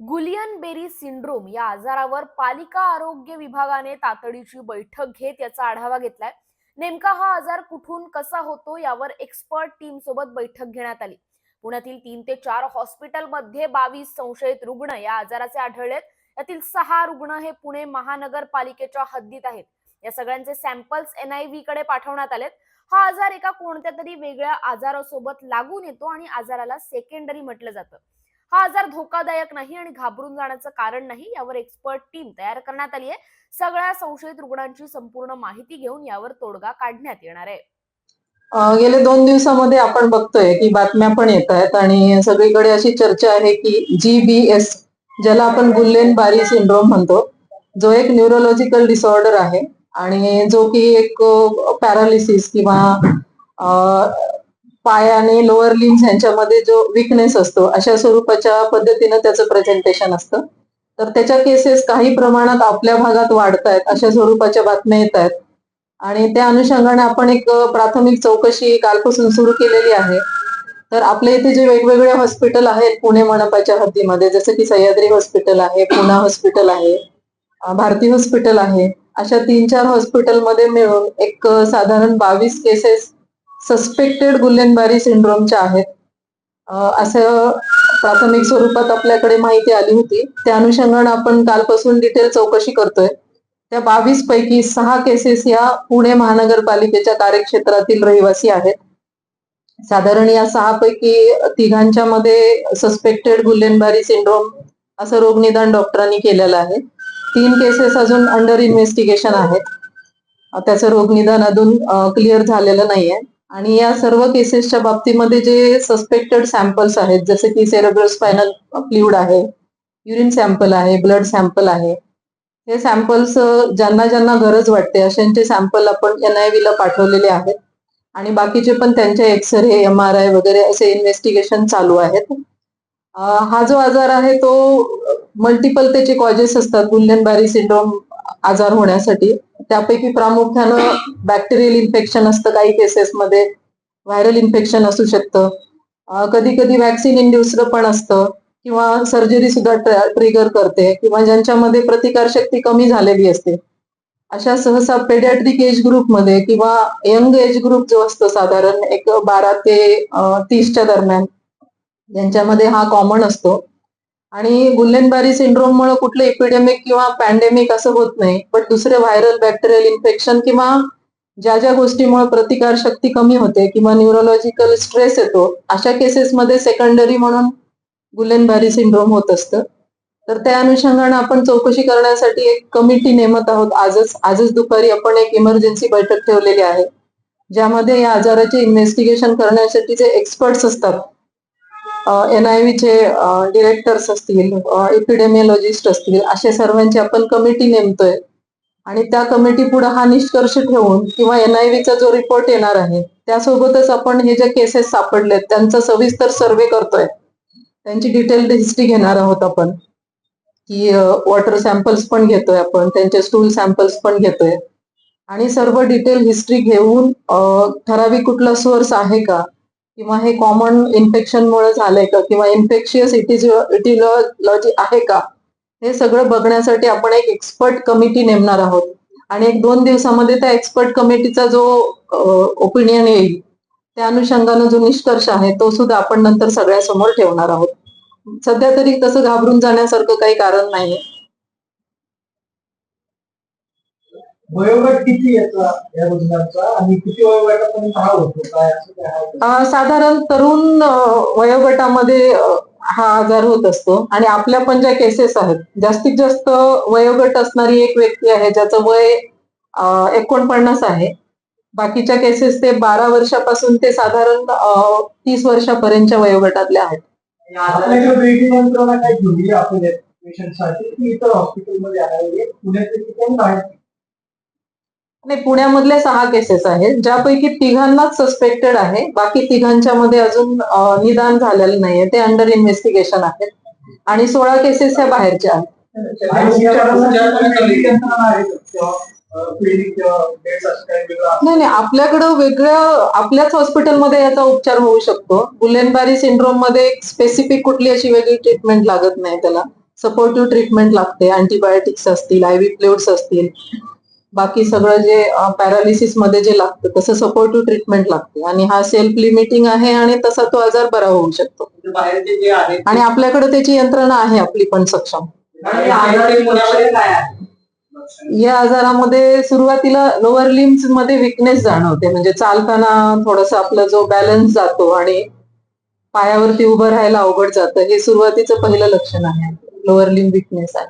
गुलियन berry syndrome या आजारावर पालिका आरोग्य विभागाने तातडीची बैठक घेत याचा आढावा घेतलाय. नेमका हा आजार कुठून कसा होतो यावर एक्सपर्ट टीम सोबत बैठक घेण्यात आली. पुण्यातील तीन ते चार हॉस्पिटलमध्ये बावीस संशयित रुग्ण या आजाराचे आढळलेत यातील सहा रुग्ण हे पुणे महानगरपालिकेच्या हद्दीत आहेत. या सगळ्यांचे सॅम्पल्स एनआयव्ही कडे पाठवण्यात आलेत. हा आजार एका कोणत्या तरी वेगळ्या आजारासोबत लागून येतो आणि आजाराला सेकंडरी म्हटलं जातं. हा आजार धोकादायक नाही आणि घाबरून जाण्याचं कारण नाही यावर एक्सपर्ट टीम तयार करण्यात आली आहे. सगळ्या संशयित रुग्णांची संपूर्ण माहिती घेऊन यावर तोडगा काढण्यात येणार आहे. गेले दोन दिवसामध्ये आपण बघतोय की बातम्या पण येत आहेत आणि सगळीकडे अशी चर्चा आहे की जी बी एस ज्याला आपण गुल्लेन बारी सिंड्रोम म्हणतो जो एक न्यूरोलॉजिकल डिसऑर्डर आहे आणि जो की एक पॅरालिसिस किंवा पाय आणि लोअर लिम्स यांच्यामध्ये जो विकनेस असतो अशा स्वरूपाच्या पद्धतीनं त्याचं प्रेझेंटेशन असतं. तर त्याच्या केसेस काही प्रमाणात आपल्या भागात वाढत आहेत अशा स्वरूपाच्या बातम्या येत आहेत आणि त्या अनुषंगाने आपण एक प्राथमिक चौकशी कालपासून सुरू केलेली आहे. तर आपल्या इथे जे वेगवेगळे हॉस्पिटल आहेत पुणे मनपाच्या हद्दीमध्ये जसं की सह्याद्री हॉस्पिटल आहे पुणा हॉस्पिटल आहे भारती हॉस्पिटल आहे अशा तीन चार हॉस्पिटलमध्ये मिळून एक साधारण बावीस केसेस सस्पेक्टेड गुल्लेनबारी सिंड्रोमच्या आहेत. असं प्राथमिक स्वरूपात आपल्याकडे माहिती आली होती. त्या अनुषंगाने आपण कालपासून डिटेल चौकशी करतोय. त्या बावीस पैकी सहा केसेस या पुणे महानगरपालिकेच्या कार्यक्षेत्रातील रहिवासी आहेत. साधारण या सहा पैकी तिघांच्या मध्ये सस्पेक्टेड गुल्हेनबारी सिंड्रोम असं रोगनिदान डॉक्टरांनी केलेलं आहे. तीन केसेस अजून अंडर इन्व्हेस्टिगेशन आहेत. त्याचं रोगनिदान अजून क्लिअर झालेलं नाहीये. आणि या सर्व केसेसच्या बाबतीमध्ये जे सस्पेक्टेड सॅम्पल्स आहेत जसे की सेरेब्रल स्पायनल फ्लुइड आहे युरिन सॅम्पल आहे ब्लड सॅम्पल आहे हे सॅम्पल्स ज्यांना ज्यांना गरज वाटते अशांचे सॅम्पल आपण एन आय ला पाठवलेले आहेत. आणि बाकीचे पण त्यांचे एक्सरे एम आर आय वगैरे असे इन्व्हेस्टिगेशन चालू आहेत. हा जो आजार आहे तो मल्टिपल त्याचे कॉजेस असतात. गुल्हेनबारी सिंड्रोम आजार होण्यासाठी. त्यापैकी प्रामुख्यानं बॅक्टेरियल इन्फेक्शन असतं काही केसेसमध्ये व्हायरल इन्फेक्शन असू शकतं. कधी कधी व्हॅक्सिन इंड्युसर पण असतं. किंवा सर्जरी सुद्धा ट्रिगर करते. किंवा ज्यांच्यामध्ये प्रतिकारशक्ती कमी झालेली असते. अशा सहसा पेडियाट्रिक एज ग्रुपमध्ये किंवा यंग एज ग्रुप जो असतो साधारण एक बारा ते तीसच्या दरम्यान ज्यांच्यामध्ये हा कॉमन असतो. आणि गुल्लेनबारी सिंड्रोममुळे कुठलं इपिडेमिक किंवा पॅन्डेमिक असं होत नाही पण दुसरे व्हायरल बॅक्टेरियल इन्फेक्शन किंवा ज्या ज्या गोष्टीमुळे प्रतिकार शक्ती कमी होते किंवा न्यूरोलॉजिकल स्ट्रेस येतो अशा केसेसमध्ये सेकंडरी म्हणून गुलेनबारी सिंड्रोम होत असतं. तर त्या अनुषंगाने आपण चौकशी करण्यासाठी एक कमिटी नेमत आहोत. आजच आजच दुपारी आपण एक इमर्जन्सी बैठक ठेवलेली आहे ज्यामध्ये या आजाराचे इन्व्हेस्टिगेशन करण्यासाठी जे एक्सपर्ट्स असतात एन आय व्हीचे डिरेक्टर्स असतील इपिडेमिओलॉजिस्ट असतील अशा सर्वांची आपण कमिटी नेमतोय. आणि त्या कमिटी पुढे हा निष्कर्ष ठेवून किंवा एन आय व्हीचा जो रिपोर्ट येणार आहे त्यासोबतच आपण हे जे केसेस सापडलेत त्यांचा सविस्तर सर्वे करतोय. त्यांची डिटेल्ड हिस्ट्री घेणार आहोत आपण. की वॉटर सॅम्पल्स पण घेतोय आपण त्यांचे स्टूल सॅम्पल्स पण घेतोय. आणि सर्व डिटेल हिस्ट्री घेऊन ठराविक कुठला सोर्स आहे का किंवा हे कॉमन इन्फेक्शन मुळे झालंय का? किंवा इन्फेक्शियस इटिलॉजी आहे का? हे सगळं बघण्यासाठी आपण एक एक्सपर्ट कमिटी नेमणार आहोत. आणि एक दोन दिवसामध्ये त्या एक्सपर्ट कमिटीचा जो ओपिनियन येईल त्या अनुषंगानं जो निष्कर्ष आहे तो सुद्धा आपण नंतर सगळ्यासमोर ठेवणार आहोत. सध्या तरी तसं घाबरून जाण्यासारखं काही कारण नाहीये. वयोगट किती याचा या रुग्णाचा आणि किती वयोगटापर्यंत हा होतो? काय असं काय आहे? साधारण तरुण अं, वयोगटामध्ये अं, हा आजार होत असतो. आणि आपल्या पण ज्या केसेस आहेत जास्तीत जास्त वयोगट असणारी एक व्यक्ती आहे ज्याचं वय अं, एकोणपन्नास आहे. बाकीच्या केसेस ते बारा वर्षापासून ते साधारण अं, तीस वर्षापर्यंतच्या वयोगटातल्या आहेत. आपल्याकडे वेगळी यंत्रणा काय पेशंटसाठी की इतर हॉस्पिटलमध्ये आहे. पुण्याचे ठिकाण बाहेर नाही पुण्यामधले सहा केसेस आहेत. ज्यापैकी तिघांनाच सस्पेक्टेड आहे. बाकी तिघांच्या मध्ये अजून निदान झालेलं नाहीये. ते अंडर इन्व्हेस्टिगेशन आहेत. आणि सोळा केसेस ह्या बाहेरच्या आहेत. नाही नाही आपल्याकडं वेगळं आपल्याच हॉस्पिटलमध्ये याचा उपचार होऊ शकतो. गुलेनबारी सिंड्रोममध्ये स्पेसिफिक कुठली अशी वेगळी ट्रीटमेंट लागत नाही त्याला. सपोर्टिव्ह ट्रीटमेंट लागते. अँटीबायोटिक्स असतील आयव्ही फ्लुइड्स असतील. बाकी सगळं जे पॅरालिसिसमध्ये जे लागतं तसं सपोर्टिव्ह ट्रीटमेंट लागते. आणि हा सेल्फ लिमिटिंग आहे आणि तसा तो आजार बरा होऊ शकतो. म्हणजे आणि आपल्याकडे त्याची यंत्रणा आहे आपली पण सक्षम. या आजारामध्ये सुरुवातीला लोअर लिम्समध्ये विकनेस जाणवते. म्हणजे चालताना थोडस आपला जो बॅलन्स जातो आणि पायावरती उभं राहायला अवघड जातं हे सुरुवातीचं पहिलं लक्षण आहे. लोअर लिम विकनेस आहे.